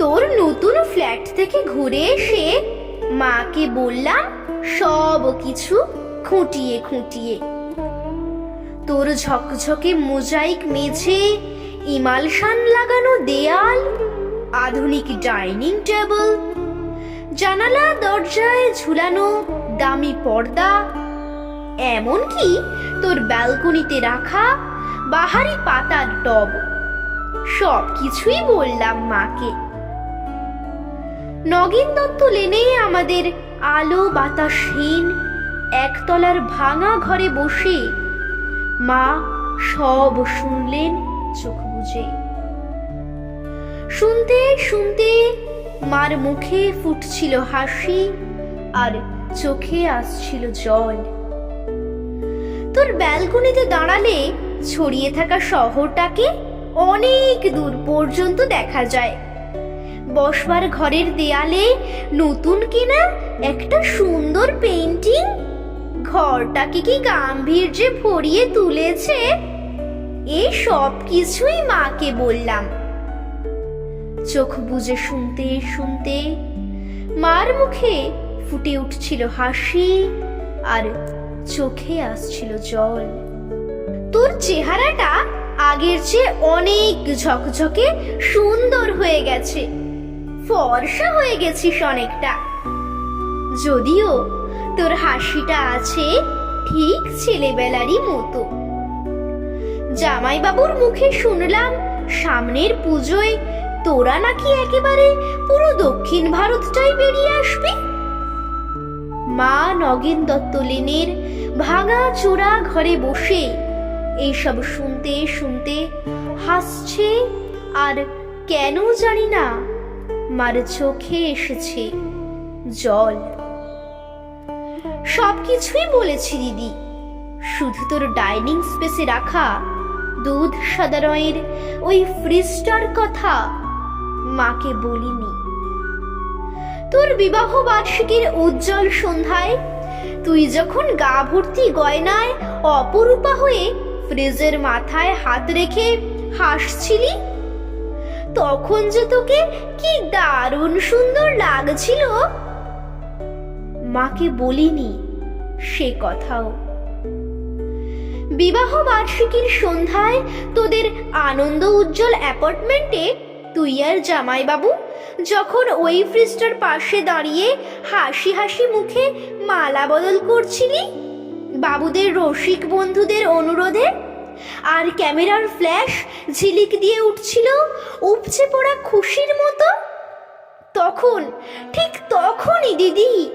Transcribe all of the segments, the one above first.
তোর নতুন ফ্ল্যাট থেকে ঘুরে এসে মাকে বললাম সব কিছু খুঁটিয়ে খুঁটিয়ে। তোর ঝকঝকে মোজাইক মেঝে, ইমালশান লাগানো দেয়াল, আধুনিক ডাইনিং টেবিল, জানালা দরজায় ঝুলানো দামি পর্দা, এমনকি তোর ব্যালকনিতে রাখা বাহারি পাতার টব। সব কিছুই বললাম মাকে। নগেন দত্ত লেনে আমাদের আলো বাতাসহীন একতলার ভাঙা ঘরে বসে। মা সব শুনলেন চোখ বুঝে শুনতে শুনতে মার মুখে ফুটছিল হাসি আর চোখে আসছিল জল। তোর ব্যালকনিতে দাঁড়ালে ছড়িয়ে থাকা শহরটাকে অনেক দূর পর্যন্ত দেখা যায়। বসবার ঘরের দেয়ালে নতুন কেনা একটা সুন্দর পেন্টিং ঘরটাকে কি গাম্ভীর্যে ভরিয়ে তুলেছে? এই সব কিছুই মাকে বললাম। চোখ বুজে শুনতে শুনতে মার মুখে ফুটে উঠছিল হাসি আর চোখে আসছিল জল। তোর চেহারাটা আগের চেয়ে অনেক ঝকঝকে সুন্দর হয়ে গেছে। ফর্সা হয়ে গেছিস অনেকটা। যদিও তোর হাসিটা আছে ঠিক ছেলেবেলারই মতো। জামাইবাবুর মুখে শুনলাম সামনের পুজোয় তোরা নাকি একেবারে পুরো দক্ষিণ ভারতটাই বেরিয়ে আসবে? মা নগেন দত্ত লেনের ভাঙা চোরা ঘরে বসে এইসব শুনতে শুনতে হাসছে, আর কেন জানি না মার চোখে এসেছে জল। সবকিছুই বলেছি দিদি। শুধু তোর ডাইনিং স্পেসে রাখা দুধ সাদা রঙের ওই ফ্রিজটার কথা মাকে বলিনি। তোর বিবাহ বার্ষিকীর উজ্জ্বল সন্ধ্যায় তুই যখন গা ভর্তি গয়নায় অপরূপা হয়ে ফ্রিজের মাথায় হাত রেখে হাসছিলি তখন যে তোকে কি দারুণ সুন্দর লাগছিল। মাকে বলিনি সে কথাও। বিবাহ বার্ষিকীর সন্ধ্যায় তোদের আনন্দ উজ্জ্বল অ্যাপার্টমেন্টে তুই আর জামাইবাবু যখন ওই ফ্রিজটার পাশে দাঁড়িয়ে হাসি হাসি মুখে মালা বদল করছিলি? বাবুদের রসিক বন্ধুদের অনুরোধে আর ক্যামেরার ফ্ল্যাশ ঝিলিক দিয়ে উঠছিল, উপচে পড়া খুশির মতো। তখন, ঠিক তখনই, দিদি।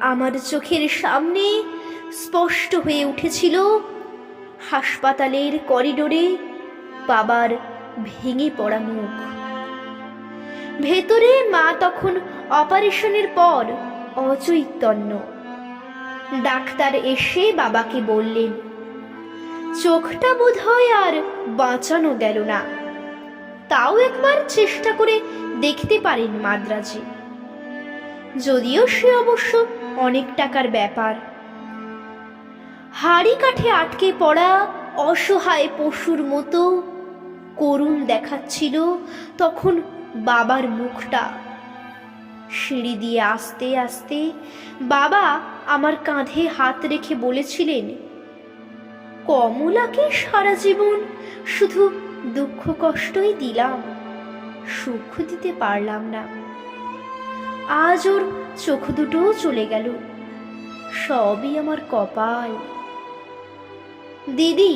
আমার চোখের সামনে স্পষ্ট হয়ে উঠেছিল হাসপাতালের করিডোরে বাবার ভেঙে পড়া মুখ। ভেতরে মা তখন অপারেশনের পর অচৈতন্য। ডাক্তার এসে বাবাকে বললেন চোখটা বোধ হয় আর বাঁচানো গেল না। তাও একবার চেষ্টা করে দেখতে পারেন মাদ্রাজে। যদিও সে অবশ্য অনেক টাকার ব্যাপার। হাড়ি কাঠে আটকে পড়া অসহায় পশুর মতো করুণ দেখাচ্ছিল তখন বাবার মুখটা। সিঁড়ি দিয়ে আস্তে আস্তে বাবা আমার কাঁধে হাত রেখে বলেছিলেন কমলাকে সারা জীবন শুধু দুঃখ কষ্টই দিলাম, সুখ দিতে পারলাম না। আজ ওর চোখ দুটোও চলে গেল, সবই আমার কপাল। দিদি,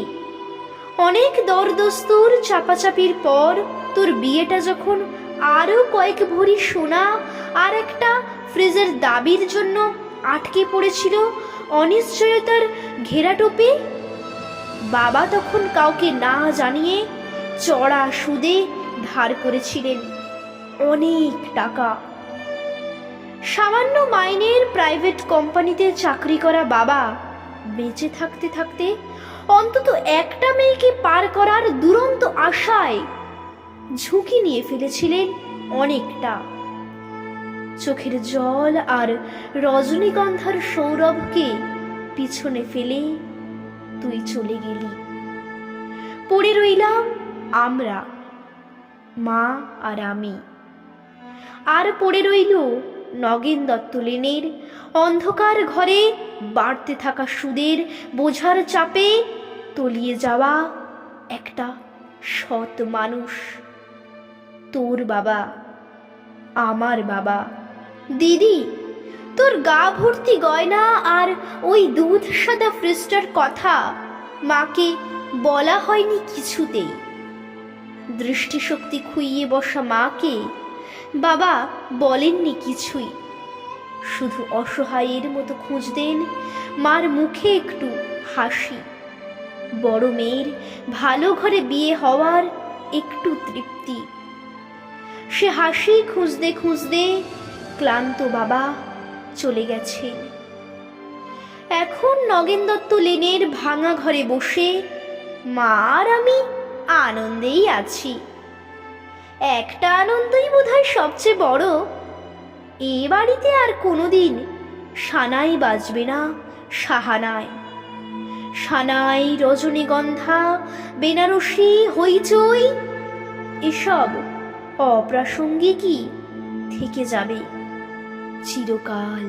অনেক দরদস্তুর চাপাচাপির পর তোর বিয়েটা যখন আরও কয়েক ভরি সোনা আর একটা ফ্রিজের দাবির জন্য আটকে পড়েছিল, অনিশ্চয়তার ঘেরাটোপে বাবা তখন কাউকে না জানিয়ে চড়া সুদে ধার করেছিলেন অনেক টাকা। সামান্য মাইনের প্রাইভেট কোম্পানিতে চাকরি করা বাবা বেঁচে থাকতে থাকতে অন্তত একটা মেয়েকে পার করার দুরন্ত আশায় ঝুঁকি নিয়ে ফেলেছিলেন অনেকটা। চোখের জল আর রজনীগন্ধার সৌরভকে পিছনে ফেলে তুই চলে গেলি। পড়ে রইলাম আমরা, মা আর আমি। আর পড়ে রইল নগেন দত্ত লেনের অন্ধকার ঘরে বাড়তে থাকা সুদের বোঝার চাপে তলিয়ে যাওয়া একটা সৎ মানুষ। তোর বাবা, আমার বাবা। দিদি তোর গা ভর্তি গয়না আর ওই দুধ সাদা ফ্রিস্টার কথা মাকে বলা হয়নি কিছুতেই। দৃষ্টিশক্তি খুইয়ে বসা মাকে বাবা বলেননি কিছুই। শুধু অসহায়ের মতো খুঁজতেন মার মুখে একটু হাসি। বড় মেয়ের ভালো ঘরে বিয়ে হওয়ার একটু তৃপ্তি। সে হাসি খুঁজতে খুঁজতে ক্লান্ত বাবা চলে গেছে। এখন নগেন দত্ত লেনের ভাঙা ঘরে বসে মা আর আমি আনন্দেই আছি। একটা আনন্দই বোধহয় সবচেয়ে বড়। এ বাড়িতে আর কোনোদিন সানাই বাজবে না সাহানায়। সানাই, রজনীগন্ধা, বেনারসি, হইচই, এসব অপ্রাসঙ্গিকই থেকে যাবে। চিরকাল।